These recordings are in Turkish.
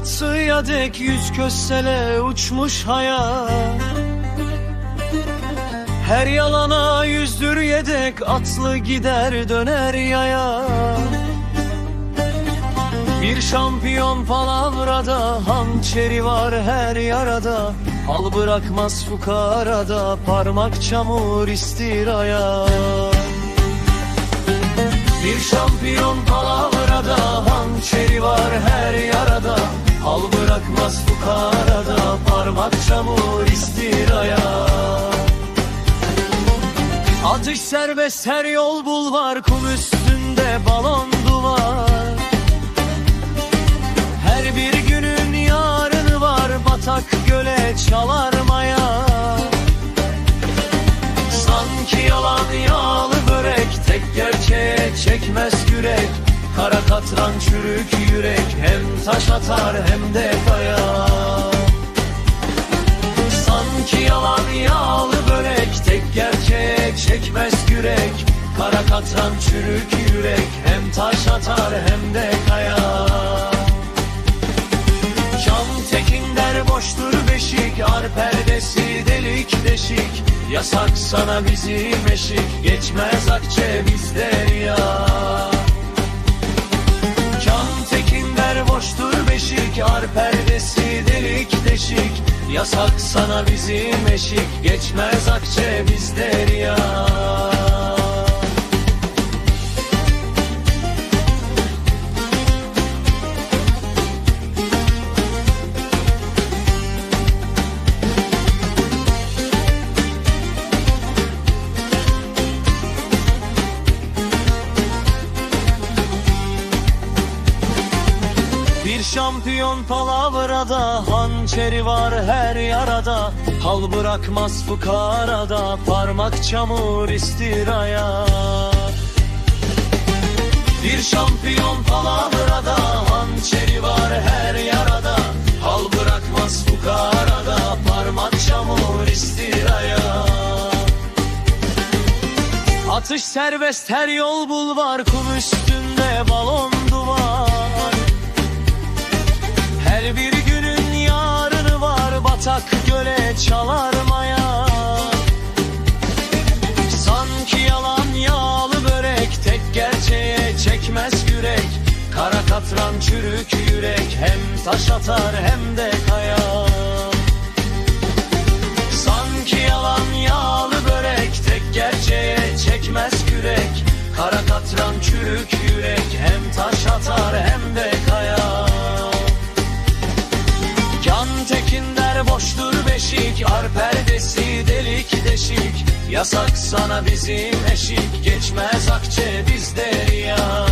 yatsıya dek yüz köstele uçmuş hayat. Her yalana yüzdür yedek atlı gider döner yaya. Bir şampiyon palavrada hançeri var her yarada. Al bırakmaz fukarada parmak çamur istiraya. Bir şampiyon palavrada Hançeri var her yarada Çamur istiraya Atış serbest her yol bulvar Kum üstünde balon duvar. Her bir günün yarını var Batak göle çalar maya. Sanki yalan yağlı börek Tek gerçeğe çekmez yürek Kara katran çürük yürek Hem taş atar hem de gerçeğe çekmez yürek Kara katran çürük yürek Hem taş atar hem de kaya. Cam tekin der boştur beşik Ar perdesi delik deşik. Yasak sana bizim eşik Geçmez akçe bizde ya Yasak sana bizim eşik Geçmez akçe bizde ya Bir şampiyon palavrada Hançeri var her yarada. Hal bırakmaz fukarada Parmak çamur istiraya. Bir şampiyon palavrada Hançeri var her yarada. Hal bırakmaz fukarada Parmak çamur istiraya. Atış serbest her yol bulvar Kum üstünde balon duvar her bir günün yarını var batak göle çalar maya. Sanki yalan yağlı börek tek gerçeğe çekmez yürek Kara katran çürük yürek hem taş atar hem de kaya. Sanki yalan yağlı börek tek gerçeğe çekmez yürek Kara katran çürük boştur beşik Ar perdesi delik deşik. Yasak sana bizim eşik Geçmez akçe bizde ya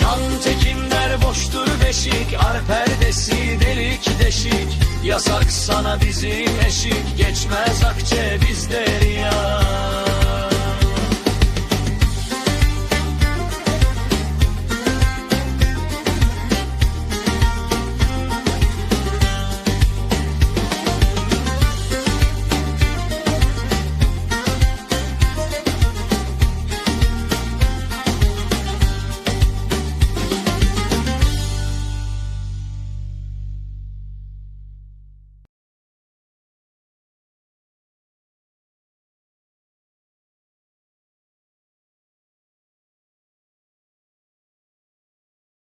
Can tekin der boştur beşik Ar perdesi delik deşik. Yasak sana bizim eşik Geçmez akçe bizde ya